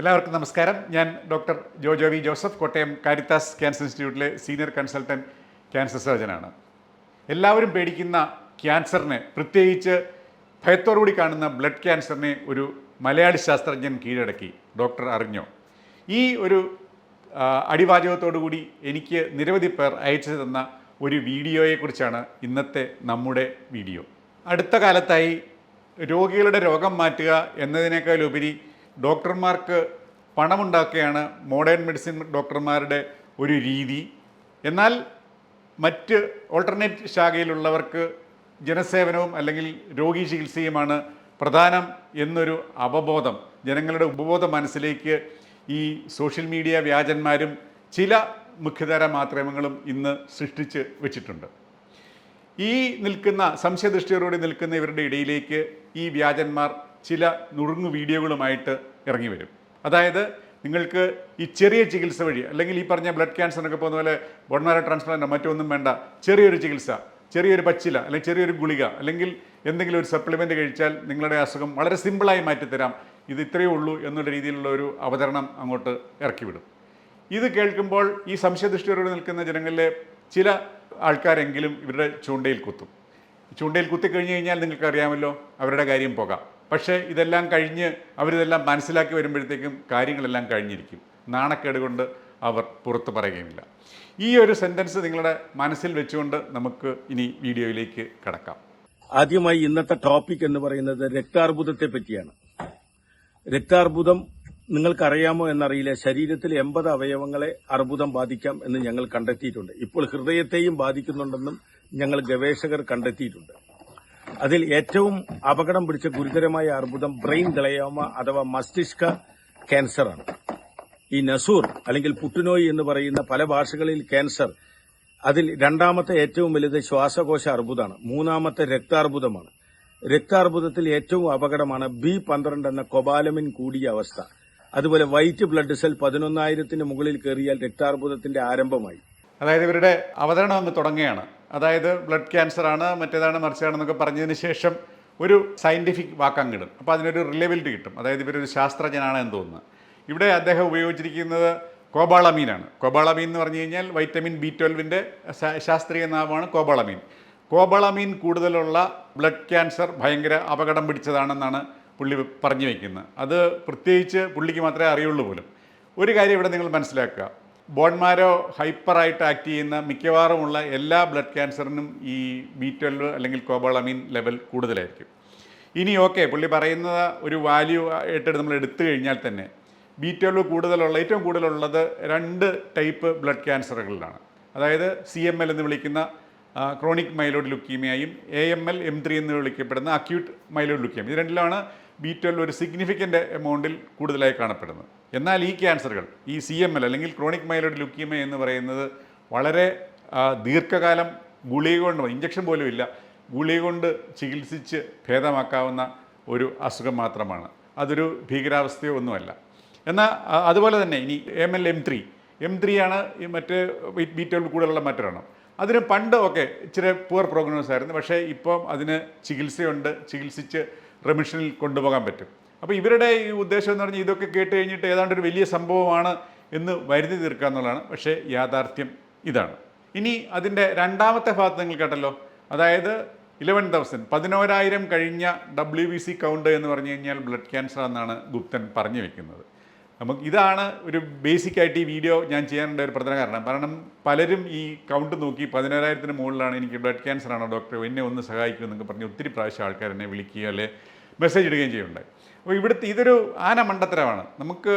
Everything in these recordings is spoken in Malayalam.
എല്ലാവർക്കും നമസ്കാരം. ഞാൻ doctor Jojo V Joseph Kottayam Caritas cancer ഇൻസ്റ്റിറ്റ്യൂട്ടിലെ സീനിയർ കൺസൾട്ടന്റ് ക്യാൻസർ സർജനാണ്. എല്ലാവരും പേടിക്കുന്ന ക്യാൻസറിനെ പ്രത്യേകിച്ച് ഭയത്തോടുകൂടി കാണുന്ന ബ്ലഡ് ക്യാൻസറിനെ ഒരു മലയാളി ശാസ്ത്രജ്ഞൻ കീഴടക്കി. ഡോക്ടർ അറിഞ്ഞോ? ഈ ഒരു അടിവാചകത്തോടുകൂടി എനിക്ക് നിരവധി പേർ അയച്ചു തന്ന ഒരു വീഡിയോയെക്കുറിച്ചാണ് ഇന്നത്തെ നമ്മുടെ വീഡിയോ. അടുത്ത കാലത്തായി രോഗികളുടെ രോഗം മാറ്റുക എന്നതിനേക്കാൾ ഉപരി ഡോക്ടർമാർക്ക് പണമുണ്ടാക്കുകയാണ് മോഡേൺ മെഡിസിൻ ഡോക്ടർമാരുടെ ഒരു രീതി. എന്നാൽ മറ്റ് ഓൾട്ടർനേറ്റ് ശാഖയിലുള്ളവർക്ക് ജനസേവനവും അല്ലെങ്കിൽ രോഗി ചികിത്സയുമാണ് പ്രധാനം എന്നൊരു അവബോധം. ജനങ്ങളുടെ ഉപബോധ മനസ്സിലേക്ക് ഈ സോഷ്യൽ മീഡിയ വ്യാജന്മാരും ചില മുഖ്യധാര മാധ്യമങ്ങളും ഇന്ന് സൃഷ്ടിച്ച് വെച്ചിട്ടുണ്ട്. ഈ നിൽക്കുന്ന സംശയദൃഷ്ടിയോടുകൂടി നിൽക്കുന്ന ഇവരുടെ ഇടയിലേക്ക് ഈ വ്യാജന്മാർ ചില നുറുങ്ങു വീഡിയോകളുമായിട്ട് ഇറങ്ങി വരും. അതായത് നിങ്ങൾക്ക് ഈ ചെറിയ ചികിത്സ വഴി അല്ലെങ്കിൽ ഈ പറഞ്ഞ ബ്ലഡ് ക്യാൻസറിനൊക്കെ പോകുന്ന പോലെ ബോൺമാരോ ട്രാൻസ്പ്ലാന്റോ മറ്റൊന്നും വേണ്ട. ചെറിയൊരു ചികിത്സ ചെറിയൊരു പച്ചില അല്ലെങ്കിൽ ചെറിയൊരു ഗുളിക അല്ലെങ്കിൽ എന്തെങ്കിലും ഒരു സപ്ലിമെന്റ് കഴിച്ചാൽ നിങ്ങളുടെ അസുഖം വളരെ സിമ്പിളായി മാറ്റിത്തരാം ഇത് ഇത്രയേ ഉള്ളൂ എന്നുള്ള രീതിയിലുള്ള ഒരു അവതരണം അങ്ങോട്ട് ഇറക്കി വിടും. ഇത് കേൾക്കുമ്പോൾ ഈ സംശയദൃഷ്ടിയോട് നിൽക്കുന്ന ജനങ്ങളിലെ ചില ആൾക്കാരെങ്കിലും ഇവരുടെ ചൂണ്ടയിൽ കുത്തും. ചൂണ്ടയിൽ കുത്തിക്കഴിഞ്ഞ് കഴിഞ്ഞാൽ നിങ്ങൾക്കറിയാമല്ലോ അവരുടെ കാര്യം പോകാം. പക്ഷേ ഇതെല്ലാം കഴിഞ്ഞ് അവരിതെല്ലാം മനസ്സിലാക്കി വരുമ്പോഴത്തേക്കും കാര്യങ്ങളെല്ലാം കഴിഞ്ഞിരിക്കും. നാണക്കേട് കൊണ്ട് അവർ പുറത്ത് പറയുകയില്ല ഈ ഒരു സെന്റൻസ് നിങ്ങളുടെ മനസ്സിൽ വെച്ചുകൊണ്ട് നമുക്ക് ഇനി വീഡിയോയിലേക്ക് കടക്കാം. ആദ്യമായി ഇന്നത്തെ ടോപ്പിക് എന്ന് പറയുന്നത് രക്താർബുദത്തെ പറ്റിയാണ്. രക്താർബുദം നിങ്ങൾക്കറിയാമോ എന്നറിയില്ല. ശരീരത്തിൽ എൺപത് അവയവങ്ങളെ അർബുദം ബാധിക്കാം എന്ന് ഞങ്ങൾ കണ്ടെത്തിയിട്ടുണ്ട്. ഇപ്പോൾ ഹൃദയത്തെയും ബാധിക്കുന്നുണ്ടെന്നും ഞങ്ങൾ ഗവേഷകർ കണ്ടെത്തിയിട്ടുണ്ട്. അതിൽ ഏറ്റവും അപകടം പിടിച്ച ഗുരുതരമായ അർബുദം ബ്രെയിൻ ഗ്ലയോമ അഥവാ മസ്തിഷ്ക ക്യാൻസറാണ്. ഈ നസൂർ അല്ലെങ്കിൽ പുട്ടുനോയി എന്ന് പറയുന്ന പല ഭാഷകളിൽ ക്യാൻസർ അതിൽ രണ്ടാമത്തെ ഏറ്റവും വലുത് ശ്വാസകോശ അർബുദമാണ്. മൂന്നാമത്തെ രക്താർബുദമാണ്. രക്താർബുദത്തിൽ ഏറ്റവും അപകടമാണ് ബി പന്ത്രണ്ട് എന്ന കൊബാലമിൻ കൂടിയ അവസ്ഥ. അതുപോലെ വൈറ്റ് ബ്ലഡ് സെൽ പതിനൊന്നായിരത്തിന് മുകളിൽ കയറിയാൽ രക്താർബുദത്തിന്റെ ആരംഭമായി. അതായത് ഇവരുടെ അവതരണം അങ്ങ് തുടങ്ങുകയാണ്. അതായത് ബ്ലഡ് ക്യാൻസർ ആണ് മറ്റേതാണ് മറിച്ചാണെന്നൊക്കെ പറഞ്ഞതിന് ശേഷം ഒരു സയന്റിഫിക് വാക്കങ്ങിടും അപ്പോൾ അതിനൊരു റിലയബിലിറ്റി കിട്ടും. അതായത് ഇവരൊരു ശാസ്ത്രജ്ഞനാണ് എന്ന് തോന്നുന്നു. ഇവിടെ അദ്ദേഹം ഉപയോഗിച്ചിരിക്കുന്നത് കോബാളമീനാണ്. കോബാളമീൻ എന്ന് പറഞ്ഞു കഴിഞ്ഞാൽ വൈറ്റമിൻ ബി ട്വൽവിന്റെ ശാസ്ത്രീയ നാമമാണ് കോബാളമീൻ. കോബാളമീൻ കൂടുതലുള്ള ബ്ലഡ് ക്യാൻസർ ഭയങ്കര അപകടം പിടിച്ചതാണെന്നാണ് പുള്ളി പറഞ്ഞു വയ്ക്കുന്നത് അത് പ്രത്യേകിച്ച് പുള്ളിക്ക് മാത്രമേ അറിയുള്ളൂ പോലും. ഒരു കാര്യം ഇവിടെ നിങ്ങൾ മനസ്സിലാക്കുക. ബോൺമാരോ ഹൈപ്പറായിട്ട് ആക്ട് ചെയ്യുന്ന മിക്കവാറുമുള്ള എല്ലാ ബ്ലഡ് ക്യാൻസറിനും ഈ ബി ട്വൽവ് അല്ലെങ്കിൽ കോബോളമീൻ ലെവൽ കൂടുതലായിരിക്കും. ഇനി ഓക്കെ പുള്ളി പറയുന്നത് ഒരു വാല്യൂ ആയിട്ട് നമ്മൾ എടുത്തു കഴിഞ്ഞാൽ തന്നെ ബി ട്വൽവ് കൂടുതലുള്ള ഏറ്റവും കൂടുതലുള്ളത് രണ്ട് ടൈപ്പ് ബ്ലഡ് ക്യാൻസറുകളിലാണ് അതായത് സി എം എൽ എന്ന് വിളിക്കുന്ന chronic myeloid ലുക്കീമിയയും A M L M three എന്ന് വിളിക്കപ്പെടുന്ന അക്യൂട്ട് മൈലോഡ് ലുക്കീമിയ ഇത് രണ്ടിലാണ് ബി ട്വൽവ് ഒരു സിഗ്നിഫിക്കന്റ് എമൗണ്ടിൽ കൂടുതലായി കാണപ്പെടുന്നത്. എന്നാൽ ഈ ക്യാൻസറുകൾ ഈ സി എം എൽ അല്ലെങ്കിൽ ക്രോണിക് മൈലോഡ് ലുക്കീമിയ എന്ന് പറയുന്നത് വളരെ ദീർഘകാലം ഗുളിക കൊണ്ട് ഇഞ്ചക്ഷൻ പോലും ഇല്ല ഗുളിക കൊണ്ട് ചികിത്സിച്ച് ഭേദമാക്കാവുന്ന ഒരു അസുഖം മാത്രമാണ്. അതൊരു ഭീകരാവസ്ഥയോ ഒന്നുമല്ല. എന്നാൽ അതുപോലെ തന്നെ ഇനി M L M three M three ആണ് മറ്റ് ബി ട്വൽവ് കൂടുതലുള്ള മറ്റൊരെണ്ണം. അതിന് പണ്ട് ഒക്കെ ഇച്ചിരി പുവർ പ്രോഗ്നോസ് ആയിരുന്നു. പക്ഷേ ഇപ്പം അതിന് ചികിത്സയുണ്ട്. ചികിത്സിച്ച് റെമിഷനിൽ കൊണ്ടുപോകാൻ പറ്റും. അപ്പോൾ ഇവരുടെ ഈ ഉദ്ദേശം എന്ന് പറഞ്ഞാൽ ഇതൊക്കെ കേട്ട് കഴിഞ്ഞിട്ട് ഏതാണ്ട് ഒരു വലിയ സംഭവമാണ് എന്ന് വരുതി തീർക്കുക എന്നുള്ളതാണ്. പക്ഷേ യാഥാർത്ഥ്യം ഇതാണ്. ഇനി അതിന്റെ രണ്ടാമത്തെ ഭാഗത്ത് നിങ്ങൾ കേട്ടല്ലോ. അതായത് ഇലവൻ തൗസൻഡ് പതിനോരായിരം കഴിഞ്ഞ ഡബ്ല്യു ബി സി കൗണ്ട് എന്ന് പറഞ്ഞു കഴിഞ്ഞാൽ ബ്ലഡ് ക്യാൻസർ എന്നാണ് ഗുപ്തൻ പറഞ്ഞു വെക്കുന്നത്. നമുക്ക് ഇതാണ് ഒരു ബേസിക് ആയിട്ട് ഈ വീഡിയോ ഞാൻ ചെയ്യാനുള്ള ഒരു പ്രധാന കാരണം. കാരണം പലരും ഈ കൗണ്ട് നോക്കി പതിനേഴായിരത്തിന് മുകളിലാണ് എനിക്ക് ബ്ലഡ് ക്യാൻസർ ആണോ ഡോക്ടർ എന്നെ ഒന്ന് സഹായിക്കൂ എന്നൊക്കെ പറഞ്ഞ് ഒത്തിരി പ്രാവശ്യം ആൾക്കാർ എന്നെ വിളിക്കുകയോ അല്ലെ മെസ്സേജ് ഇടുകയും ചെയ്യുന്നുണ്ട് അപ്പോൾ ഇവിടുത്തെ ഇതൊരു ആന മണ്ടത്തരമാണ്. നമുക്ക്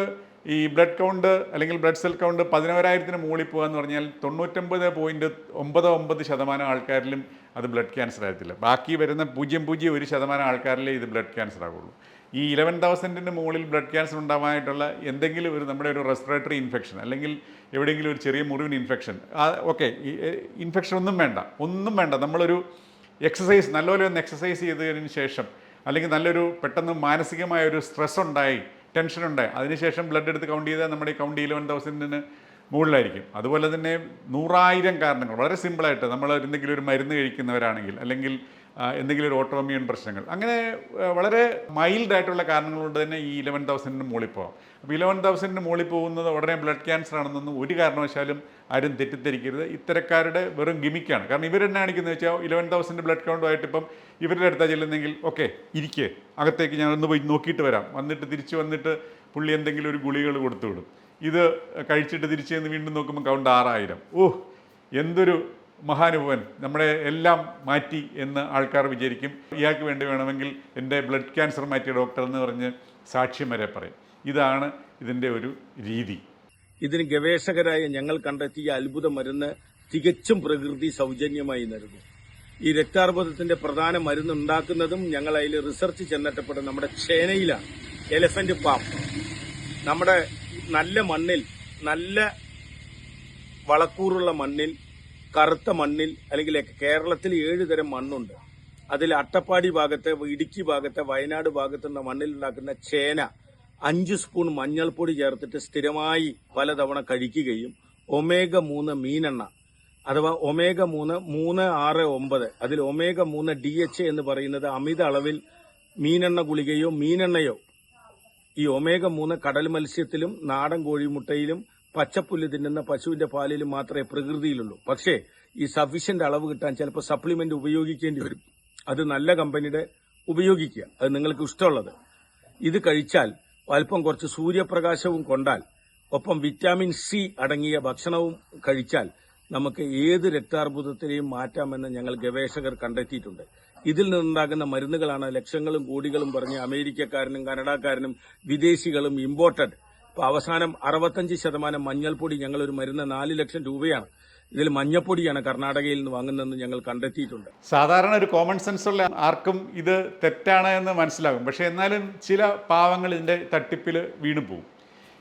ഈ ബ്ലഡ് കൗണ്ട് അല്ലെങ്കിൽ ബ്ലഡ് സെൽ കൗണ്ട് പതിനോരായിരത്തിന് മുകളിൽ പോകുക എന്ന് പറഞ്ഞാൽ തൊണ്ണൂറ്റൊമ്പത് പോയിന്റ് ഒമ്പത് ഒമ്പത് ശതമാനം ആൾക്കാരിലും അത് ബ്ലഡ് ക്യാൻസർ ആയിരത്തില്ല ബാക്കി വരുന്ന പൂജ്യം പൂജ്യം ഒരു ശതമാനം ആൾക്കാരിലേ ഇത് ബ്ലഡ് ക്യാൻസർ ആകുള്ളൂ ഈ ഇലവൻ തൗസൻഡിന് മുകളിൽ ബ്ലഡ് ക്യാൻസർ ഉണ്ടാവാനായിട്ടുള്ള എന്തെങ്കിലും ഒരു നമ്മുടെ ഒരു റെസ്പിറേറ്ററി ഇൻഫെക്ഷൻ അല്ലെങ്കിൽ എവിടെയെങ്കിലും ഒരു ചെറിയ മുറിവിന് ഇൻഫെക്ഷൻ ഓക്കെ ഇൻഫെക്ഷൻ ഒന്നും വേണ്ട. ഒന്നും വേണ്ട. നമ്മളൊരു എക്സസൈസ് നല്ലപോലെ ഒന്ന് എക്സസൈസ് ചെയ്തതിന് ശേഷം അല്ലെങ്കിൽ നല്ലൊരു പെട്ടെന്ന് മാനസികമായ ഒരു സ്ട്രെസ് ഉണ്ടായി ടെൻഷൻ ഉണ്ടായി അതിനുശേഷം ബ്ലഡ് എടുത്ത് കൗണ്ട് ചെയ്താൽ നമ്മുടെ ഈ കൗണ്ട് ഇലവൻ തൗസൻഡിന് മുകളിലായിരിക്കും. അതുപോലെ തന്നെ നൂറായിരം കാരണങ്ങൾ വളരെ സിമ്പിളായിട്ട് നമ്മൾ എന്തെങ്കിലും ഒരു മരുന്ന് കഴിക്കുന്നവരാണെങ്കിൽ അല്ലെങ്കിൽ എന്തെങ്കിലും ഒരു ഓട്ടോമിയൻ പ്രശ്നങ്ങൾ. അങ്ങനെ വളരെ മൈൽഡ് ആയിട്ടുള്ള കാരണങ്ങൾ കൊണ്ട് തന്നെ ഈ ഇലവൻ തൗസൻഡിന് മുകളിൽ പോകാം അപ്പോൾ ഇലവൻ തൗസൻഡിന് മുകളിൽ പോകുന്നത് ഉടനെ ബ്ലഡ് ക്യാൻസർ ആണെന്നൊന്നും ഒരു കാരണവശാലും ആരും തെറ്റിദ്ധരിക്കരുത്. ഇത്തരക്കാരുടെ വെറും ഗിമിക്കാണ് കാരണം ഇവരെന്നെ കാണിക്കുന്നത് വെച്ചാൽ ഇലവൻ തൗസൻഡ് ബ്ലഡ് കൗണ്ടുമായിട്ട് ഇപ്പം ഇവരുടെ അടുത്താ ചെല്ലുന്നെങ്കിൽ ഓക്കെ ഇരിക്കേ. അകത്തേക്ക് ഞാൻ ഒന്ന് പോയി നോക്കിയിട്ട് വരാം. വന്നിട്ട് തിരിച്ചു വന്നിട്ട് പുള്ളി എന്തെങ്കിലും ഒരു ഗുളികൾ കൊടുത്തു വിടും. ഇത് കഴിച്ചിട്ട് തിരിച്ചു വീണ്ടും നോക്കുമ്പോൾ കൗണ്ട് ആറായിരം. ഓ എന്തൊരു മഹാനുഭവൻ നമ്മളെ എല്ലാം മാറ്റി എന്ന് ആൾക്കാർ വിചാരിക്കും. ഇയാൾക്ക് വേണ്ടി വേണമെങ്കിൽ എന്റെ ബ്ലഡ് ക്യാൻസർ മാറ്റിയ ഡോക്ടർ എന്ന് പറഞ്ഞ് സാക്ഷ്യം വരെ പറയും. ഇതാണ് ഇതിന്റെ ഒരു രീതി. ഇതിന് ഗവേഷകരായ ഞങ്ങൾ കണ്ടെത്തിയ അത്ഭുത മരുന്ന് തികച്ചും പ്രകൃതി സൗജന്യമായി നൽകും. ഈ രക്താർബുദത്തിന്റെ പ്രധാന മരുന്ന് ഉണ്ടാക്കുന്നതും ഞങ്ങൾ അതിൽ റിസർച്ച് ചെന്നെത്തപ്പെട്ട നമ്മുടെ ചേനയിലാണ്. Elephant palm. നമ്മുടെ നല്ല മണ്ണിൽ നല്ല വളക്കൂറുള്ള മണ്ണിൽ കറുത്ത മണ്ണിൽ അല്ലെങ്കിൽ കേരളത്തിൽ ഏഴ് തരം മണ്ണുണ്ട്. അതിൽ അട്ടപ്പാടി ഭാഗത്തെ ഇടുക്കി ഭാഗത്തെ വയനാട് ഭാഗത്തുള്ള മണ്ണിൽ ഉണ്ടാക്കുന്ന ചേന അഞ്ച് സ്പൂൺ മഞ്ഞൾപ്പൊടി ചേർത്തിട്ട് സ്ഥിരമായി പലതവണ കഴിക്കുകയും ഒമേഗ മൂന്ന് മീനെണ്ണ അഥവാ ഒമേഗ മൂന്ന് മൂന്ന് ആറ് ഒമ്പത്. അതിൽ ഒമേഗ മൂന്ന് ഡി എച്ച് എന്ന് പറയുന്നത് അമിത അളവിൽ മീനെണ്ണ ഗുളികയോ മീനെണ്ണയോ. ഈ ഒമേഗ മൂന്ന് കടൽ മത്സ്യത്തിലും നാടൻ കോഴിമുട്ടയിലും പച്ചപ്പുല്ല് തിന്നുന്ന പശുവിന്റെ പാലിൽ മാത്രമേ പ്രകൃതിയിലുള്ളൂ. പക്ഷേ ഈ സഫീഷ്യന്റ് അളവ് കിട്ടാൻ ചിലപ്പോൾ സപ്ലിമെന്റ് ഉപയോഗിക്കേണ്ടി വരും. അത് നല്ല കമ്പനിയുടെ ഉപയോഗിക്കുക. അത് നിങ്ങൾക്ക് ഇഷ്ടമുള്ളത്. ഇത് കഴിച്ചാൽ അല്പം കുറച്ച് സൂര്യപ്രകാശവും കൊണ്ടാൽ ഒപ്പം വിറ്റാമിൻ സി അടങ്ങിയ ഭക്ഷണവും കഴിച്ചാൽ നമുക്ക് ഏത് രക്താർബുദത്തിനെയും മാറ്റാമെന്ന് ഞങ്ങൾ ഗവേഷകർ കണ്ടെത്തിയിട്ടുണ്ട്. ഇതിൽ നിന്നുണ്ടാകുന്ന മരുന്നുകളാണ് ലക്ഷങ്ങളും കോടികളും പറഞ്ഞ് അമേരിക്കക്കാരനും കനഡക്കാരനും വിദേശികളും ഇമ്പോർട്ടഡ് ഇപ്പൊ അവസാനം അറുപത്തഞ്ച് ശതമാനം മഞ്ഞൾപ്പൊടി ഞങ്ങളൊരു മരുന്ന് നാല് ലക്ഷം രൂപയാണ്. ഇതിൽ മഞ്ഞപ്പൊടിയാണ് കർണാടകയിൽ നിന്ന് വാങ്ങുന്നതെന്ന് ഞങ്ങൾ കണ്ടെത്തിയിട്ടുണ്ട്. സാധാരണ ഒരു കോമൺ സെൻസ് ഉള്ള ആർക്കും ഇത് തെറ്റാണ് എന്ന് മനസ്സിലാകും. പക്ഷേ എന്നാലും ചില പാവങ്ങൾ ഇതിന്റെ തട്ടിപ്പിൽ വീണു പോകും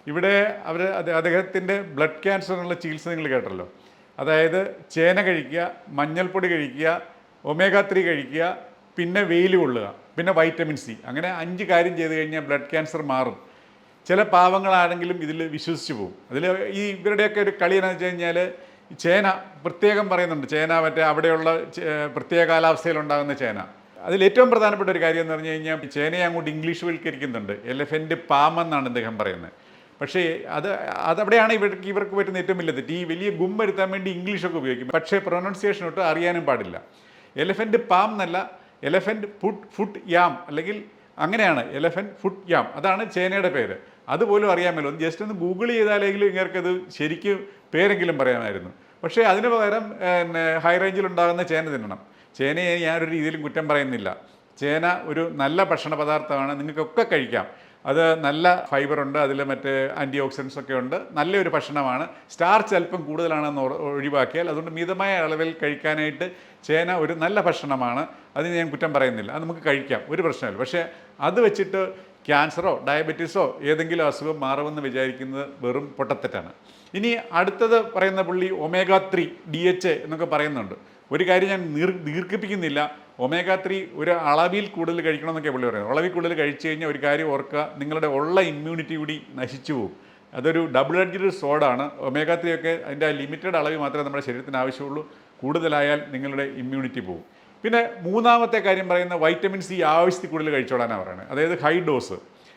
ഇവിടെ അവർ അദ്ദേഹത്തിന്റെ ബ്ലഡ് ക്യാൻസറിനുള്ള ചികിത്സ നിങ്ങൾ കേട്ടല്ലോ. അതായത് ചേന കഴിക്കുക മഞ്ഞൾപ്പൊടി കഴിക്കുക ഒമേഗ ത്രീ കഴിക്കുക പിന്നെ വെയിൽ കൊള്ളുക പിന്നെ വൈറ്റമിൻ സി അങ്ങനെ അഞ്ച് കാര്യം ചെയ്ത് കഴിഞ്ഞാൽ ബ്ലഡ് ക്യാൻസർ മാറും. ചില പാവങ്ങളാണെങ്കിലും ഇതിൽ വിശ്വസിച്ചു പോകും. അതിൽ ഈ ഇവരുടെയൊക്കെ ഒരു കളി എന്ന് വെച്ച് കഴിഞ്ഞാൽ ചേന പ്രത്യേകം പറയുന്നുണ്ട്. ചേന മറ്റേ അവിടെയുള്ള പ്രത്യേക കാലാവസ്ഥയിലുണ്ടാകുന്ന ചേന. അതിൽ ഏറ്റവും പ്രധാനപ്പെട്ട ഒരു കാര്യം എന്ന് പറഞ്ഞു കഴിഞ്ഞാൽ ചേനയെ അങ്ങോട്ട് ഇംഗ്ലീഷ് വൽക്കരിക്കുന്നുണ്ട് എലഫന്റ് പാം എന്നാണ് അദ്ദേഹം പറയുന്നത്. പക്ഷേ അത് അതവിടെയാണ് ഇവർക്ക് ഇവർക്ക് പറ്റുന്ന ഏറ്റവും വലിയ തെറ്റ്. ഈ വലിയ ഗും വരുത്താൻ വേണ്ടി ഇംഗ്ലീഷൊക്കെ ഉപയോഗിക്കും. പക്ഷേ പ്രൊനൗൺസിയേഷൻ ഒട്ടും അറിയാനും പാടില്ല. എലഫന്റ് പാം എന്നല്ല എലഫന്റ് ഫുഡ് ഫുഡ് യാം അല്ലെങ്കിൽ അങ്ങനെയാണ്. Elephant food yam. അതാണ് ചേനയുടെ പേര്. അതുപോലും അറിയാമല്ലോ. ജസ്റ്റ് ഒന്ന് ഗൂഗിൾ ചെയ്താലെങ്കിലും ഇങ്ങർക്കത് ശരിക്കും പേരെങ്കിലും പറയാമായിരുന്നു. പക്ഷേ അതിന് പകരം പിന്നെ ഹൈ റേഞ്ചിൽ ഉണ്ടാകുന്ന ചേന തിന്നണം. ചേനയെ ഞാനൊരു രീതിയിലും കുറ്റം പറയുന്നില്ല. ചേന ഒരു നല്ല ഭക്ഷണ പദാർത്ഥമാണ്. നിങ്ങൾക്കൊക്കെ കഴിക്കാം. അത് നല്ല ഫൈബറുണ്ട് അതിൽ മറ്റ് ആന്റി ഓക്സിഡൻസ് ഒക്കെ ഉണ്ട്. നല്ലൊരു ഭക്ഷണമാണ്. സ്റ്റാർച്ച് അല്പം കൂടുതലാണെന്ന് ഒഴിവാക്കിയാൽ അതുകൊണ്ട് മിതമായ അളവിൽ കഴിക്കാനായിട്ട് ചേന ഒരു നല്ല ഭക്ഷണമാണ്. അതിന് ഞാൻ കുറ്റം പറയുന്നില്ല. അത് നമുക്ക് കഴിക്കാം. ഒരു പ്രശ്നമില്ല പക്ഷേ അത് വെച്ചിട്ട് ക്യാൻസറോ ഡയബറ്റീസോ ഏതെങ്കിലും അസുഖം മാറുമെന്ന് വിചാരിക്കുന്നത് വെറും പൊട്ടത്തെറ്റാണ്. ഇനി അടുത്തത് പറയുന്ന പുള്ളി ഒമേഗ ത്രീ ഡി എച്ച് എന്നൊക്കെ പറയുന്നുണ്ട്. ഒരു കാര്യം ഞാൻ നീർ ദീർഘിപ്പിക്കുന്നില്ല. ഒമേഗ ത്രീ ഒരു അളവിൽ കൂടുതൽ കഴിക്കണമെന്നൊക്കെ പുള്ളി പറയുന്നത് അളവിൽ കൂടുതൽ കഴിച്ചു കഴിഞ്ഞാൽ ഒരു കാര്യം ഓർക്കുക നിങ്ങളുടെ ഉള്ള ഇമ്മ്യൂണിറ്റി കൂടി നശിച്ചു പോകും. അതൊരു ഡബിൾ എഡ്ജഡ് സോഡാണ് ഒമേഗ ത്രീ ഒക്കെ അതിന്റെ ലിമിറ്റഡ് അളവിൽ മാത്രമേ നമ്മുടെ ശരീരത്തിന് ആവശ്യമുള്ളൂ. കൂടുതലായാൽ നിങ്ങളുടെ ഇമ്മ്യൂണിറ്റി പോകും. പിന്നെ മൂന്നാമത്തെ കാര്യം പറയുന്ന വൈറ്റമിൻ സി ആവശ്യത്തിൽ കൂടുതൽ കഴിച്ചോളാനാണ് പറയുന്നത്. അതായത് high dose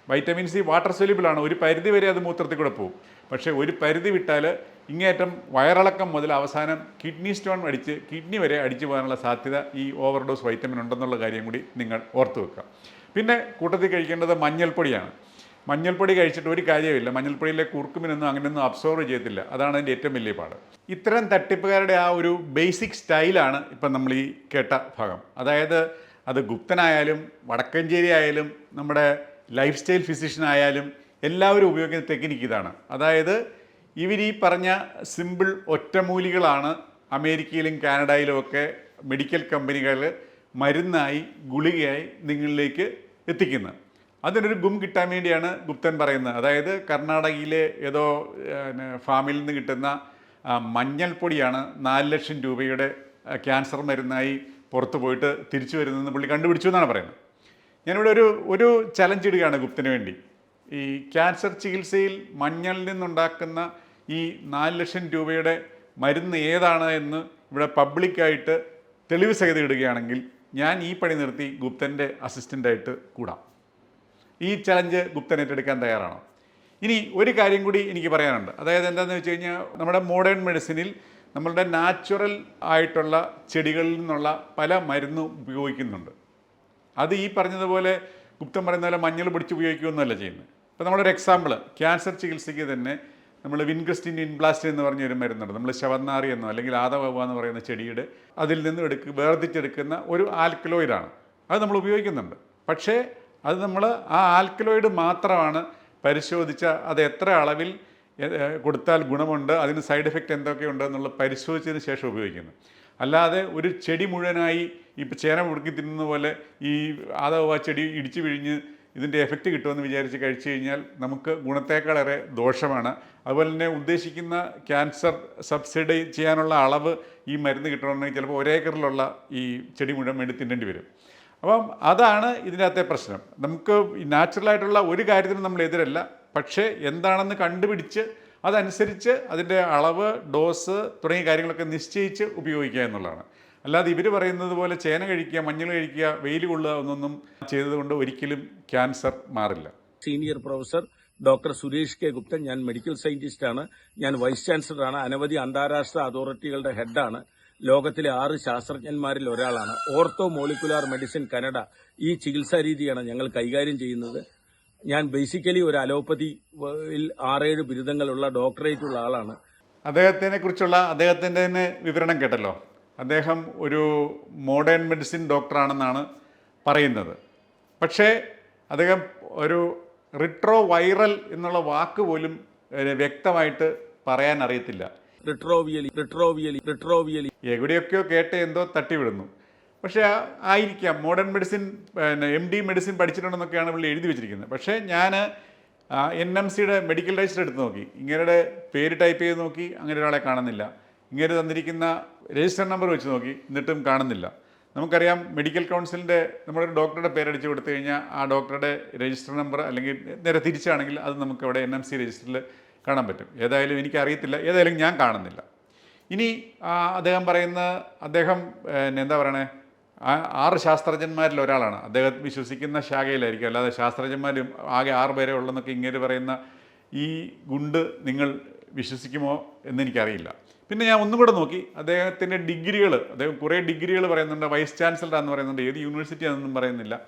vitamin C water സൊല്യൂബിളാണ് ഒരു പരിധി വരെ അത് മൂത്രത്തിൽ കൂടെ പോകും. പക്ഷേ ഒരു പരിധി വിട്ടാൽ ഇങ്ങേറ്റം വയറിളക്കം മുതൽ അവസാനം കിഡ്നി സ്റ്റോൺ അടിച്ച് കിഡ്നി വരെ അടിച്ചു പോകാനുള്ള സാധ്യത ഈ ഓവർഡോസ് വൈറ്റമിൻ ഉണ്ടെന്നുള്ള കാര്യം കൂടി നിങ്ങൾ ഓർത്തു വെക്കുക. പിന്നെ കൂട്ടത്തിൽ കഴിക്കേണ്ടത് മഞ്ഞൾപ്പൊടിയാണ്. മഞ്ഞൾപ്പൊടി കഴിച്ചിട്ട് ഒരു കാര്യമില്ല മഞ്ഞൾപ്പൊടിയിലെ കുറുക്കുമിനൊന്നും അങ്ങനെയൊന്നും അബ്സോർവ് ചെയ്യത്തില്ല. അതാണ് അതിന്റെ ഏറ്റവും വലിയ പാട്. ഇത്തരം തട്ടിപ്പുകാരുടെ ആ ഒരു ബേസിക് സ്റ്റൈലാണ് ഇപ്പം നമ്മൾ ഈ കേട്ട ഭാഗം. അതായത് അത് ഗുപ്തനായാലും വടക്കഞ്ചേരി ആയാലും നമ്മുടെ ലൈഫ് സ്റ്റൈൽ ഫിസിഷ്യൻ ആയാലും എല്ലാവരും ഉപയോഗിക്കുന്ന ടെക്നിക്ക് ഇതാണ്. അതായത് ഇവർ ഈ പറഞ്ഞ സിമ്പിൾ ഒറ്റമൂലികളാണ് അമേരിക്കയിലും കാനഡയിലും ഒക്കെ മെഡിക്കൽ കമ്പനികൾ മരുന്നായി ഗുളികയായി നിങ്ങളിലേക്ക് എത്തിക്കുന്നത്. അതിനൊരു ഗും കിട്ടാൻ വേണ്ടിയാണ് ഗുപ്തൻ പറയുന്നത്. അതായത് കർണാടകയിലെ ഏതോ ഫാമിൽ നിന്ന് കിട്ടുന്ന മഞ്ഞൾപ്പൊടിയാണ് നാല് ലക്ഷം രൂപയുടെ ക്യാൻസർ മരുന്നായി പുറത്തു പോയിട്ട് തിരിച്ചു വരുന്നതെന്ന് പുള്ളി കണ്ടുപിടിച്ചു എന്നാണ് പറയുന്നത്. ഞാനിവിടെ ഒരു ഒരു ചലഞ്ച് ഇടുകയാണ് ഗുപ്തന് വേണ്ടി. ഈ ക്യാൻസർ ചികിത്സയിൽ മഞ്ഞളിൽ നിന്നുണ്ടാക്കുന്ന ഈ നാല് ലക്ഷം രൂപയുടെ മരുന്ന് ഏതാണ് എന്ന് ഇവിടെ പബ്ലിക്കായിട്ട് തെളിവ് സഹിതം ഇടുകയാണെങ്കിൽ ഞാൻ ഈ പണി നിർത്തി ഗുപ്തന്റെ അസിസ്റ്റന്റായിട്ട് കൂടാം. ഈ ചലഞ്ച് ഗുപ്തൻ ഏറ്റെടുക്കാൻ തയ്യാറാണോ? ഇനി ഒരു കാര്യം കൂടി എനിക്ക് പറയാനുണ്ട്. അതായത് എന്താണെന്ന് വെച്ച് കഴിഞ്ഞാൽ നമ്മുടെ മോഡേൺ മെഡിസിനിൽ നമ്മളുടെ നാച്ചുറൽ ആയിട്ടുള്ള ചെടികളിൽ നിന്നുള്ള പല മരുന്നും ഉപയോഗിക്കുന്നുണ്ട്. അത് ഈ പറഞ്ഞതുപോലെ ഗുപ്തം പറയുന്ന പോലെ മഞ്ഞൾ പിടിച്ച് ഉപയോഗിക്കുകയൊന്നുമല്ല ചെയ്യുന്നത്. ഇപ്പോൾ നമ്മളൊരു എക്സാമ്പിൾ ക്യാൻസർ ചികിത്സയ്ക്ക് തന്നെ നമ്മൾ വിൻക്രിസ്റ്റിൻ ഇൻബ്ലാസ്റ്റ് എന്ന് പറഞ്ഞൊരു മരുന്നുണ്ട്. നമ്മൾ ശവന്നാറി എന്നോ അല്ലെങ്കിൽ ആദവ എന്ന് പറയുന്ന ചെടിയുടെ അതിൽ നിന്ന് എടുക്കുക വേർതിച്ചെടുക്കുന്ന ഒരു ആൽക്കലോയിഡാണ് അത് നമ്മൾ ഉപയോഗിക്കുന്നുണ്ട്. പക്ഷേ അത് നമ്മൾ ആ ആൽക്കലോയിഡ് മാത്രമാണ് പരിശോധിച്ച അത് എത്ര അളവിൽ കൊടുത്താൽ ഗുണമുണ്ട് അതിന് സൈഡ് എഫക്റ്റ് എന്തൊക്കെയുണ്ട് എന്നുള്ളത് പരിശോധിച്ചതിന് ശേഷം ഉപയോഗിക്കുന്നു. അല്ലാതെ ഒരു ചെടി മുഴുവനായി ഇപ്പോൾ ചേന മുടുക്കി തിന്നുന്ന പോലെ ഈ ആദവ ചെടി ഇടിച്ചു പിഴിഞ്ഞ് ഇതിന്റെ എഫക്റ്റ് കിട്ടുമെന്ന് വിചാരിച്ച് കഴിച്ചു കഴിഞ്ഞാൽ നമുക്ക് ഗുണത്തേക്കാളേറെ ദോഷമാണ്. അതുപോലെ തന്നെ ഉദ്ദേശിക്കുന്ന ക്യാൻസർ സബ്സിഡി ചെയ്യാനുള്ള അളവ് ഈ മരുന്ന് കിട്ടണമെങ്കിൽ ചിലപ്പോൾ ഒരേക്കറിലുള്ള ഈ ചെടി മുഴുവൻ വേണ്ടി തിന്നേണ്ടി വരും. അപ്പം അതാണ് ഇതിനകത്തെ പ്രശ്നം. നമുക്ക് നാച്ചുറലായിട്ടുള്ള ഒരു കാര്യത്തിനും നമ്മൾ എതിരല്ല. പക്ഷേ എന്താണെന്ന് കണ്ടുപിടിച്ച് അതനുസരിച്ച് അതിന്റെ അളവ് ഡോസ് തുടങ്ങിയ കാര്യങ്ങളൊക്കെ നിശ്ചയിച്ച് ഉപയോഗിക്കുക എന്നുള്ളതാണ്. അല്ലാതെ ഇവർ പറയുന്നത് പോലെ ചേന കഴിക്കുക മഞ്ഞൾ കഴിക്കുക വെയിൽ കൊള്ളുക എന്നൊന്നും ചെയ്തതുകൊണ്ട് ഒരിക്കലും ക്യാൻസർ മാറില്ല. Senior professor doctor Suresh K Gupthan ഞാൻ മെഡിക്കൽ സയന്റിസ്റ്റ് ആണ്. ഞാൻ വൈസ് ചാൻസലറാണ് അനവധി അന്താരാഷ്ട്ര അതോറിറ്റികളുടെ ഹെഡാണ് ലോകത്തിലെ ആറ് ശാസ്ത്രജ്ഞന്മാരിൽ ഒരാളാണ്. ഓർത്തോ മോളിക്കുലാർ മെഡിസിൻ കനഡ ഈ ചികിത്സാ രീതിയാണ് ഞങ്ങൾ കൈകാര്യം ചെയ്യുന്നത്. ഞാൻ ബേസിക്കലി ഒരു അലോപ്പതിയിൽ ആറേഴ് ബിരുദങ്ങളുള്ള ഡോക്ടറേറ്റ് ഉള്ള ആളാണ്. അദ്ദേഹത്തിനെ കുറിച്ചുള്ള അദ്ദേഹത്തിന്റെ തന്നെ വിവരണം കേട്ടല്ലോ. അദ്ദേഹം ഒരു മോഡേൺ മെഡിസിൻ ഡോക്ടറാണെന്നാണ് പറയുന്നത്. പക്ഷേ അദ്ദേഹം ഒരു റിട്രോ വൈറൽ എന്നുള്ള വാക്ക് പോലും വ്യക്തമായിട്ട് പറയാൻ അറിയത്തില്ല. റിട്രോവിയലി റിട്രോവിയലി റിട്രോവിയലി. എവിടെയൊക്കെയോ കേട്ട് എന്തോ തട്ടിവിടുന്നു. പക്ഷേ ആയിരിക്കാം. മോഡേൺ മെഡിസിൻ പിന്നെ എം ഡി മെഡിസിൻ പഠിച്ചിട്ടുണ്ടെന്നൊക്കെയാണ് പുള്ളി എഴുതി വെച്ചിരിക്കുന്നത്. പക്ഷേ ഞാൻ എൻ എം സിയുടെ മെഡിക്കൽ രജിസ്റ്റർ എടുത്ത് നോക്കി. ഇങ്ങനെയുടെ പേര് ടൈപ്പ് ചെയ്ത് നോക്കി. അങ്ങനെ ഒരാളെ കാണുന്നില്ല. ഇങ്ങനെ തന്നിരിക്കുന്ന രജിസ്റ്റർ നമ്പർ വെച്ച് നോക്കി. എന്നിട്ടും കാണുന്നില്ല. നമുക്കറിയാം മെഡിക്കൽ കൗൺസിലിന്റെ നമ്മളൊരു ഡോക്ടറുടെ പേരടിച്ച് കൊടുത്തു കഴിഞ്ഞാൽ ആ ഡോക്ടറുടെ രജിസ്റ്റർ നമ്പർ അല്ലെങ്കിൽ നേരെ തിരിച്ചാണെങ്കിൽ അത് നമുക്ക് അവിടെ എൻ എം സി രജിസ്റ്ററിൽ കാണാൻ പറ്റും. ഏതായാലും എനിക്കറിയത്തില്ല. ഏതായാലും ഞാൻ കാണുന്നില്ല. ഇനി അദ്ദേഹം പറയുന്ന അദ്ദേഹം എന്താ പറയണേ? ആറ് ശാസ്ത്രജ്ഞന്മാരിൽ ഒരാളാണ്. അദ്ദേഹം വിശ്വസിക്കുന്ന ശാഖയിലായിരിക്കും. അല്ലാതെ ശാസ്ത്രജ്ഞന്മാരും ആകെ ആറ് പേരെ ഉള്ളെന്നൊക്കെ ഇങ്ങനെ പറയുന്ന ഈ ഗുണ്ട് നിങ്ങൾ വിശ്വസിക്കുമോ എന്ന് എനിക്കറിയില്ല. പിന്നെ ഞാൻ ഒന്നും കൂടെ നോക്കി. അദ്ദേഹത്തിന്റെ ഡിഗ്രികൾ അദ്ദേഹം കുറേ ഡിഗ്രികൾ പറയുന്നുണ്ട്. വൈസ് ചാൻസലർ എന്ന് പറയുന്നുണ്ട്. ഏത് യൂണിവേഴ്സിറ്റി ആണെന്നും പറയുന്നില്ല.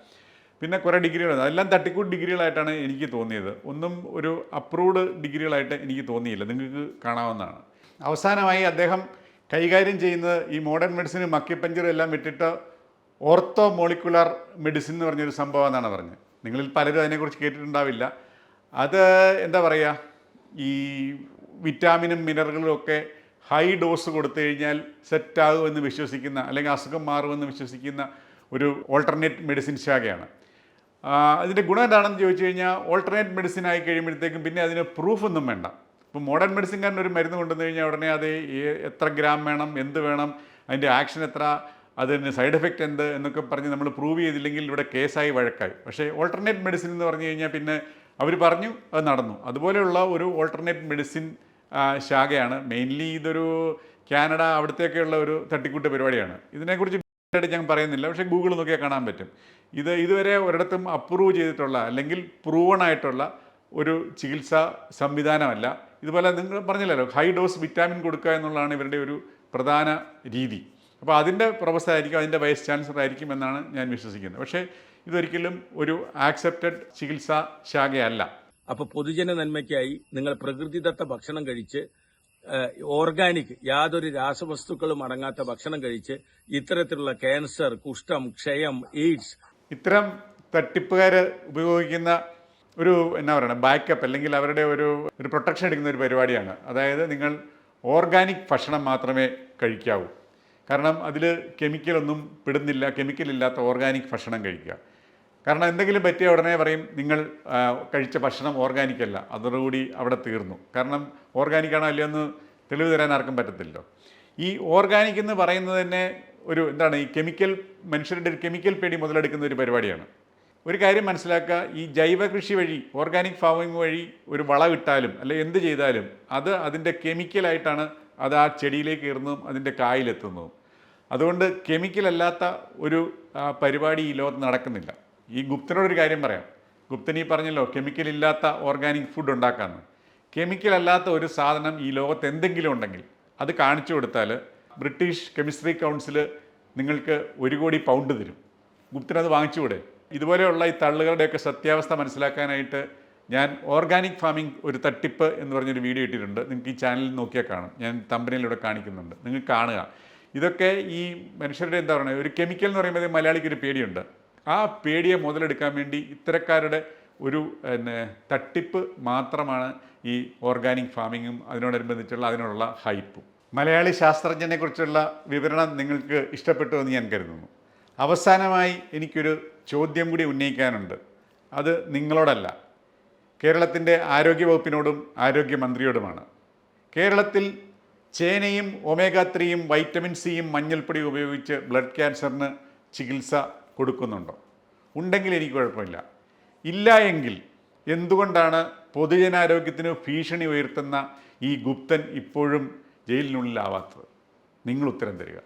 പിന്നെ കുറേ ഡിഗ്രികൾ അതെല്ലാം തട്ടിക്കൂട്ട് ഡിഗ്രികളായിട്ടാണ് എനിക്ക് തോന്നിയത്. ഒന്നും ഒരു അപ്രൂവ്ഡ് ഡിഗ്രികളായിട്ട് എനിക്ക് തോന്നിയില്ല. നിങ്ങൾക്ക് കാണാവുന്നതാണ്. അവസാനമായി അദ്ദേഹം കൈകാര്യം ചെയ്യുന്നത് ഈ മോഡേൺ മെഡിസിന് മക്കിപ്പഞ്ചറും എല്ലാം വിട്ടിട്ട് ഓർത്തോ മോളിക്കുലാർ മെഡിസിൻ എന്ന് പറഞ്ഞൊരു സംഭവം എന്നാണ് പറഞ്ഞത്. നിങ്ങളിൽ പലരും അതിനെക്കുറിച്ച് കേട്ടിട്ടുണ്ടാവില്ല. അത് എന്താ പറയുക ഈ വിറ്റാമിനും മിനറലുകളും ഒക്കെ ഹൈ ഡോസ് കൊടുത്തു കഴിഞ്ഞാൽ സെറ്റാകുമെന്ന് വിശ്വസിക്കുന്ന അല്ലെങ്കിൽ അസുഖം മാറുമെന്ന് വിശ്വസിക്കുന്ന ഒരു ഓൾട്ടർനേറ്റ് മെഡിസിൻ ശാഖയാണ്. അതിന്റെ ഗുണം എന്താണെന്ന് ചോദിച്ചു കഴിഞ്ഞാൽ ഓൾട്ടർനേറ്റ് മെഡിസിൻ ആയി കഴിയുമ്പോഴത്തേക്കും പിന്നെ അതിന് പ്രൂഫൊന്നും വേണ്ട. ഇപ്പോൾ മോഡേൺ മെഡിസിൻകാരൻ ഒരു മരുന്ന് കൊണ്ടുവന്നു കഴിഞ്ഞാൽ ഉടനെ അത് എത്ര ഗ്രാം വേണം എന്ത് വേണം അതിന്റെ ആക്ഷൻ എത്ര അതിന് സൈഡ് എഫക്റ്റ് എന്ത് എന്നൊക്കെ പറഞ്ഞ് നമ്മൾ പ്രൂവ് ചെയ്തില്ലെങ്കിൽ ഇവിടെ കേസായി വഴക്കായി. പക്ഷേ ഓൾട്ടർനേറ്റ് മെഡിസിൻ എന്ന് പറഞ്ഞു കഴിഞ്ഞാൽ പിന്നെ അവർ പറഞ്ഞു അത് നടന്നു. അതുപോലെയുള്ള ഒരു ഓൾട്ടർനേറ്റ് മെഡിസിൻ ശാഖയാണ്. മെയിൻലി ഇതൊരു കാനഡ അവിടത്തേക്കുള്ള ഒരു തട്ടിക്കൂട്ട് പരിപാടിയാണ്. ഇതിനെക്കുറിച്ച് ആയിട്ട് ഞാൻ പറയുന്നില്ല. പക്ഷേ ഗൂഗിൾ നോക്കിയാൽ കാണാൻ പറ്റും. ഇത് ഇതുവരെ ഒരിടത്തും അപ്രൂവ് ചെയ്തിട്ടുള്ള അല്ലെങ്കിൽ പ്രൂവൺ ആയിട്ടുള്ള ഒരു ചികിത്സാ സംവിധാനമല്ല. ഇതുപോലെ നിങ്ങൾ പറഞ്ഞില്ലല്ലോ ഹൈ ഡോസ് വിറ്റാമിൻ കൊടുക്കുക എന്നുള്ളതാണ് ഇവരുടെ ഒരു പ്രധാന രീതി. അപ്പോൾ അതിന്റെ പ്രൊഫസർ ആയിരിക്കും അതിന്റെ വൈസ് ചാൻസലർ ആയിരിക്കും എന്നാണ് ഞാൻ വിശ്വസിക്കുന്നത്. പക്ഷേ ഇതൊരിക്കലും ഒരു ആക്സെപ്റ്റഡ് ചികിത്സാ ശാഖയല്ല. അപ്പോൾ പൊതുജന നന്മയ്ക്കായി നിങ്ങൾ പ്രകൃതിദത്ത ഭക്ഷണം കഴിച്ച് ഓർഗാനിക് യാതൊരു രാസവസ്തുക്കളും അടങ്ങാത്ത ഭക്ഷണം കഴിച്ച് ഇത്തരത്തിലുള്ള ക്യാൻസർ കുഷ്ഠം ക്ഷയം എയ്ഡ്സ് ഇത്തരം തട്ടിപ്പുകാർ ഉപയോഗിക്കുന്ന ഒരു എന്നാ പറയുക ബാക്കപ്പ് അല്ലെങ്കിൽ അവരുടെ ഒരു ഒരു പ്രൊട്ടക്ഷൻ എടുക്കുന്ന ഒരു പരിപാടിയാണ്. അതായത് നിങ്ങൾ ഓർഗാനിക് ഭക്ഷണം മാത്രമേ കഴിക്കാവൂ. കാരണം അതിൽ കെമിക്കലൊന്നും പെടുന്നില്ല കെമിക്കലില്ലാത്ത ഓർഗാനിക് ഭക്ഷണം കഴിക്കുക. കാരണം എന്തെങ്കിലും പറ്റിയ ഉടനെ പറയും നിങ്ങൾ കഴിച്ച ഭക്ഷണം ഓർഗാനിക് അല്ല. അതോടുകൂടി അവിടെ തീർന്നു. കാരണം ഓർഗാനിക് ആണോ അല്ലയോ എന്ന് തെളിവ് തരാൻ ആർക്കും പറ്റത്തില്ലല്ലോ. ഈ ഓർഗാനിക് എന്ന് പറയുന്നത് തന്നെ ഒരു എന്താണ് ഈ കെമിക്കൽ മനുഷ്യരുടെ ഒരു കെമിക്കൽ പേടി മുതലെടുക്കുന്ന ഒരു പരിപാടിയാണ്. ഒരു കാര്യം മനസ്സിലാക്കുക ഈ ജൈവ കൃഷി വഴി ഓർഗാനിക് ഫാമിംഗ് വഴി ഒരു വളം ഇട്ടാലും അല്ലെ എന്ത് ചെയ്താലും അത് അതിന്റെ കെമിക്കലായിട്ടാണ് അത് ആ ചെടിയിലേക്ക് കയറുന്നതും അതിന്റെ കായിലെത്തുന്നതും അതുകൊണ്ട് കെമിക്കലല്ലാത്ത ഒരു പരിപാടി ഈ ലോകത്ത് നടക്കുന്നില്ല. ഈ ഗുപ്തനോടൊരു കാര്യം പറയാം. ഗുപ്തൻ ഈ പറഞ്ഞല്ലോ കെമിക്കൽ ഇല്ലാത്ത ഓർഗാനിക് ഫുഡ് ഉണ്ടാക്കാമെന്ന് കെമിക്കൽ അല്ലാത്ത ഒരു സാധനം ഈ ലോകത്ത് എന്തെങ്കിലും ഉണ്ടെങ്കിൽ അത് കാണിച്ചു കൊടുത്താൽ ബ്രിട്ടീഷ് കെമിസ്ട്രി കൗൺസിൽ നിങ്ങൾക്ക് ഒരു കോടി പൗണ്ട് തരും. ഗുപ്തൻ അത് വാങ്ങിച്ചുകൂടെ ഇതുപോലെയുള്ള ഈ തള്ളുകളുടെയൊക്കെ സത്യാവസ്ഥ മനസ്സിലാക്കാനായിട്ട് ഞാൻ ഓർഗാനിക് ഫാമിംഗ് ഒരു തട്ടിപ്പ് എന്ന് പറഞ്ഞൊരു വീഡിയോ ഇട്ടിട്ടുണ്ട്. നിങ്ങൾക്ക് ഈ ചാനലിൽ നോക്കിയാൽ കാണും. ഞാൻ തമ്പനിയിലൂടെ കാണിക്കുന്നുണ്ട്. നിങ്ങൾ കാണുക. ഇതൊക്കെ ഈ മനുഷ്യരുടെ എന്താ പറയുക ഒരു കെമിക്കൽ എന്ന് പറയുമ്പോൾ മലയാളിക്ക് ഒരു പേടിയുണ്ട്. ആ പേടിയെ മുതലെടുക്കാൻ വേണ്ടി ഇത്തരക്കാരുടെ ഒരു പിന്നെ തട്ടിപ്പ് മാത്രമാണ് ഈ ഓർഗാനിക് ഫാമിങ്ങും അതിനോടനുബന്ധിച്ചുള്ള അതിനുള്ള ഹൈപ്പും. മലയാളി ശാസ്ത്രജ്ഞനെക്കുറിച്ചുള്ള വിവരണം നിങ്ങൾക്ക് ഇഷ്ടപ്പെട്ടു എന്ന് ഞാൻ കരുതുന്നു. അവസാനമായി എനിക്കൊരു ചോദ്യം കൂടി ഉന്നയിക്കാനുണ്ട്. അത് നിങ്ങളോടല്ല. കേരളത്തിന്റെ ആരോഗ്യവകുപ്പിനോടും ആരോഗ്യമന്ത്രിയോടുമാണ്. കേരളത്തിൽ ചേനയും ഒമേഗ ത്രീയും വൈറ്റമിൻ സിയും മഞ്ഞൾപ്പൊടിയും ഉപയോഗിച്ച് ബ്ലഡ് ക്യാൻസറിന് ചികിത്സ കൊടുക്കുന്നുണ്ടോ? ഉണ്ടെങ്കിൽ എനിക്ക് കുഴപ്പമില്ല. ഇല്ല എങ്കിൽ എന്തുകൊണ്ടാണ് പൊതുജനാരോഗ്യത്തിന് ഭീഷണി ഉയർത്തുന്ന ഈ ഗുപ്തൻ ഇപ്പോഴും ജയിലിനുള്ളിലാവാത്തത്? നിങ്ങൾ ഉത്തരം തരിക.